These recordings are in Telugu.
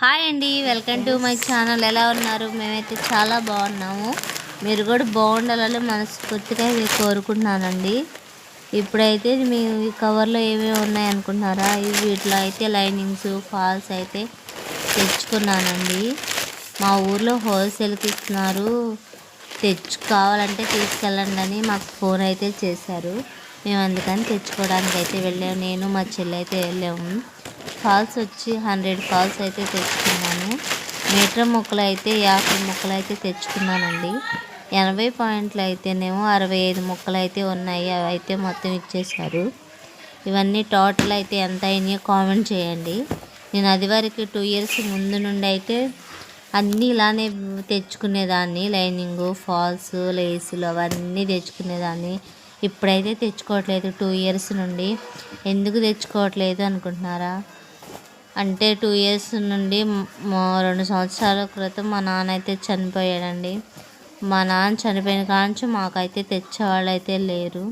హాయ్ అండి వెల్కమ్ టు మై ఛానల్. ఎలా ఉన్నారు? మేమైతే చాలా బాగున్నాము. మీరు కూడా బాగుండాలని మనస్ఫూర్తిగా ఇది కోరుకుంటున్నానండి. ఇప్పుడైతే మీ కవర్లో ఏమేమి ఉన్నాయి అనుకుంటున్నారా? ఇవి వీటిలో అయితే లైనింగ్స్ ఫాల్స్ అయితే తెచ్చుకున్నానండి. మా ఊర్లో హోల్సేల్కి ఇస్తున్నారు. తెచ్చు కావాలంటే తీసుకెళ్ళండి అని మాకు ఫోన్ అయితే చేశారు. మేము అందుకని తెచ్చుకోవడానికి అయితే వెళ్ళాము. నేను మా చెల్లి అయితే వెళ్ళాము. ఫాల్స్ వచ్చి హండ్రెడ్ ఫాల్స్ అయితే తెచ్చుకున్నాను. మీటర్ ముక్కలు అయితే యాభై ముక్కలు అయితే తెచ్చుకున్నానండి. ఎనభై పాయింట్లు అయితేనేమో అరవై ఐదు ముక్కలు అయితే ఉన్నాయి. అవి అయితే మొత్తం ఇచ్చేశారు. ఇవన్నీ టోటల్ అయితే ఎంత అయినాయో కామెంట్ చేయండి. నేను అది వరకు టూ ఇయర్స్ ముందు నుండి అయితే అన్నీ ఇలానే తెచ్చుకునేదాన్ని. లైనింగు ఫాల్స్ లేసులు అవన్నీ తెచ్చుకునేదాన్ని. ఇప్పుడైతే తెచ్చుకోవట్లేదు టూ ఇయర్స్ నుండి. ఎందుకు తెచ్చుకోవట్లేదు అనుకుంటున్నారా? అంటే టూ ఇయర్స్ నుండి మా రెండు సంవత్సరాల క్రితం మా నాన్న అయితే చనిపోయాడండి. మా నాన్న చనిపోయిన కాంచి మాకైతే తెచ్చేవాళ్ళు అయితే లేరు.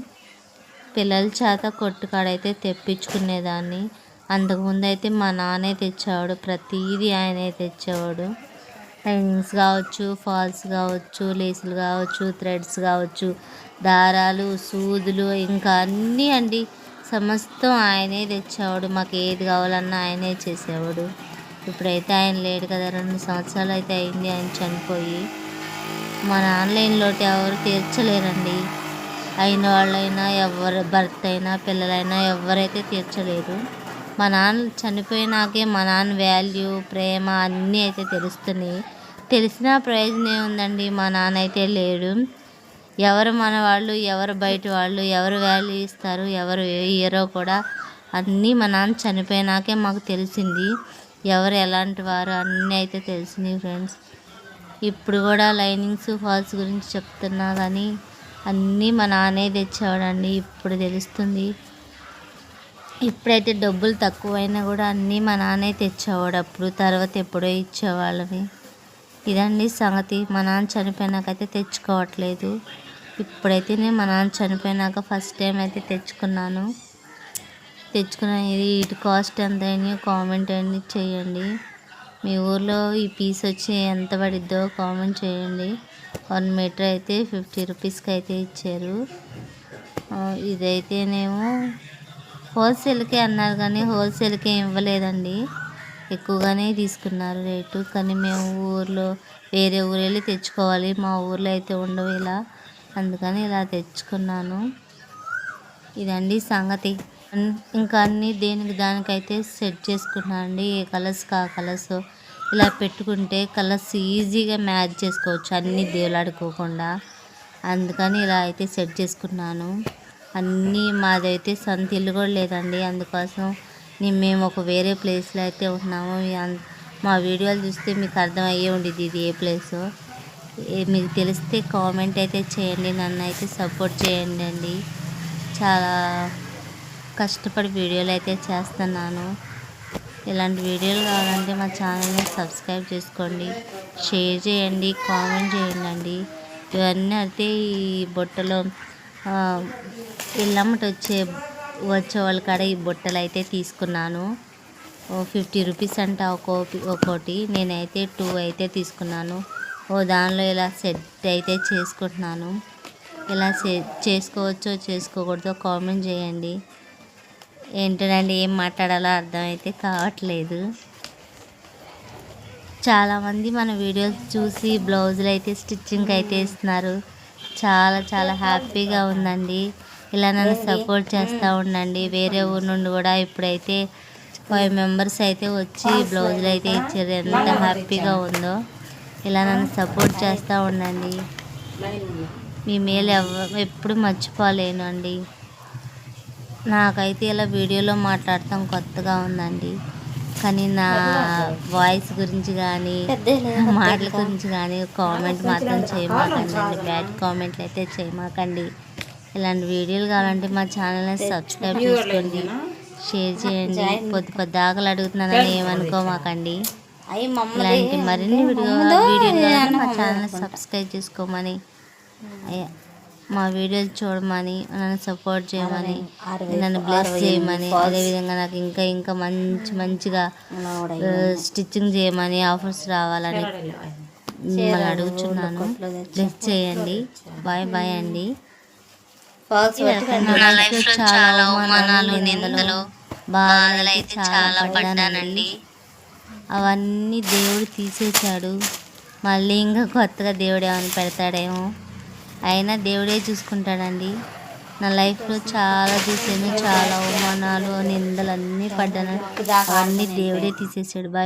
పిల్లల చేత కొట్టుకాడైతే తెప్పించుకునేదాన్ని. అంతకుముందు అయితే మా నాన్నే తెచ్చేవాడు ప్రతిదీ ఆయనే తెచ్చేవాడు. లైనింగ్స్ కావచ్చు ఫాల్స్ కావచ్చు లేసులు కావచ్చు థ్రెడ్స్ కావచ్చు దారాలు సూదులు ఇంకా అన్నీ అండి. సమస్తం ఆయనే తెచ్చేవాడు. మాకు ఏది కావాలన్నా ఆయనే చేసేవాడు. ఇప్పుడైతే ఆయన లేడు కదా. రెండు సంవత్సరాలు అయితే అయింది ఆయన చనిపోయి. మన ఆన్లైన్లోటి ఎవరు తీర్చలేరండి. అయిన వాళ్ళైనా ఎవరు భర్త అయినా పిల్లలైనా ఎవరైతే తీర్చలేరు. మా నాన్న చనిపోయినాకే మా నాన్న వాల్యూ ప్రేమ అన్నీ అయితే తెలుస్తున్నాయి. తెలిసిన ప్రయోజనం ఏముందండి? మా నాన్న అయితే లేడు. ఎవరు మన వాళ్ళు ఎవరు బయట వాళ్ళు ఎవరు వాల్యూ ఇస్తారు ఎవరు ఇయ్యరో కూడా అన్నీ మా నాన్న చనిపోయినాకే మాకు తెలిసింది. ఎవరు ఎలాంటి వారు అన్నీ అయితే తెలిసినాయి ఫ్రెండ్స్ ఇప్పుడు కూడా లైనింగ్స్ ఫాల్స్ గురించి చెప్తున్నా కానీ అన్నీ మా నాన్నే తెచ్చేవాడండి ఇప్పుడు తెలుస్తుంది. ఇప్పుడైతే డబ్బులు తక్కువైనా కూడా అన్నీ మా నాన్నే తెచ్చేవాడు అప్పుడు తర్వాత ఎప్పుడో ఇచ్చేవాళ్ళవి ఇదండి సంగతి. మా నాన్న చనిపోయినాకైతే తెచ్చుకోవట్లేదు. ఇప్పుడైతే నేను మా నాన్న చనిపోయినాక ఫస్ట్ టైం అయితే తెచ్చుకున్నాను. తెచ్చుకున్న ఇది ఇటు కాస్ట్ ఎంత అయినాయో కామెంట్ అనేది చేయండి. మీ ఊర్లో ఈ పీస్ వచ్చి ఎంత పడిద్దో కామెంట్ చేయండి. వన్ మీటర్ అయితే ఫిఫ్టీ రూపీస్కి అయితే ఇచ్చారు. ఇదైతేనేమో హోల్సేల్కే అన్నారు కానీ హోల్సేల్కే ఇవ్వలేదండి. ఎక్కువగానే తీసుకున్నారు రేటు. కానీ మేము ఊర్లో వేరే ఊరు వెళ్ళి తెచ్చుకోవాలి. మా ఊర్లో అయితే ఉండవు ఇలా. అందుకని ఇలా తెచ్చుకున్నాను. ఇదండి సంగతి. ఇంకా అన్నీ దేనికి దానికైతే సెట్ చేసుకున్నాను అండి. ఏ కలర్స్ కా కలర్స్ ఇలా పెట్టుకుంటే కలర్స్ ఈజీగా మ్యాచ్ చేసుకోవచ్చు. అన్నీ దేవులాడుకోకుండా. అందుకని ఇలా అయితే సెట్ చేసుకున్నాను. అన్నీ మాదైతే సొంత ఇల్లు కూడా లేదండి. అందుకోసం నేను మేము ఒక వేరే ప్లేస్లో అయితే ఉన్నాము మా వీడియోలు చూస్తే మీకు అర్థమయ్యే ఉండేది ఇది ఏ ప్లేసో. మీకు తెలిస్తే కామెంట్ అయితే చేయండి నన్ను అయితే సపోర్ట్ చేయండి అండి. చాలా కష్టపడి వీడియోలు అయితే చేస్తున్నాను. ఇలాంటి వీడియోలు కావాలంటే మా ఛానల్ని సబ్స్క్రైబ్ చేసుకోండి షేర్ చేయండి కామెంట్ చేయండి అండి. ఇవన్నీ అయితే ఈ బుట్టలో ఇల్లమ్మట వచ్చే వచ్చే వాళ్ళ కాడ ఈ బుట్టలు అయితే తీసుకున్నాను. ఫిఫ్టీ రూపీస్ అంట ఒక్కోటి ఒక్కోటి. నేనైతే టూ అయితే తీసుకున్నాను. ఓ దానిలో ఇలా సెట్ అయితే చేసుకుంటున్నాను. ఇలా చేసుకోవచ్చో చేసుకోకూడదో కామెంట్ చేయండి. ఏంటండి ఏం మాట్లాడాలో అర్థమైతే కావట్లేదు. చాలామంది మన వీడియోస్ చూసి బ్లౌజులు అయితే స్టిచ్చింగ్ అయితే ఇస్తున్నారు. చాలా చాలా హ్యాపీగా ఉందండి. ఇలా నన్ను సపోర్ట్ చేస్తూ ఉండండి. వేరే ఊరు నుండి కూడా ఇప్పుడైతే ఫైవ్ మెంబర్స్ అయితే వచ్చి బ్లౌజులు అయితే ఇచ్చారు. ఎంత హ్యాపీగా ఉందో. ఇలా నన్ను సపోర్ట్ చేస్తూ ఉండండి. మీ మేలు ఎవ ఎప్పుడు మర్చిపోలేను అండి. నాకైతే ఇలా వీడియోలో మాట్లాడటం కొత్తగా ఉందండి. కానీ నా వాయిస్ గురించి కానీ మాటల గురించి కానీ కామెంట్ మాత్రం చేయమాకండి బ్యాడ్ కామెంట్లు అయితే చేయమాకండి. ఇలాంటి వీడియోలు కావాలంటే మా ఛానల్ని సబ్స్క్రైబ్ చేసుకోండి. షేర్ చేయండి. పొద్దు పొద్దు ఆకలి అడుగుతున్నానని ఏమనుకోమాకండి. మరిన్ని వీడియో మా ఛానల్ సబ్స్క్రైబ్ చేసుకోమని మా వీడియోలు చూడమని నన్ను సపోర్ట్ చేయమని నన్ను బ్లెస్ చేయమని అదేవిధంగా నాకు ఇంకా ఇంకా మంచి మంచిగా స్టిచ్చింగ్ చేయమని ఆఫర్స్ రావాలని మిమ్మల్ని అడుగుతున్నాను బ్లెస్ చేయండి. బాయ్ బాయ్ అండి. నా లైఫ్లో చాలా అవమానాలు నిందలు బాధలు అయితే చాలా పడ్డానండి. అవన్నీ దేవుడు తీసేశాడు. మళ్ళీ ఇంకా కొత్తగా దేవుడు ఏమైనా పెడతాడేమో. అయినా దేవుడే చూసుకుంటాడండి. నా లైఫ్లో చాలా చూసాను చాలా అవమానాలు నిందలు అన్నీ పడ్డాను. అవన్నీ దేవుడే తీసేసాడు బాయ్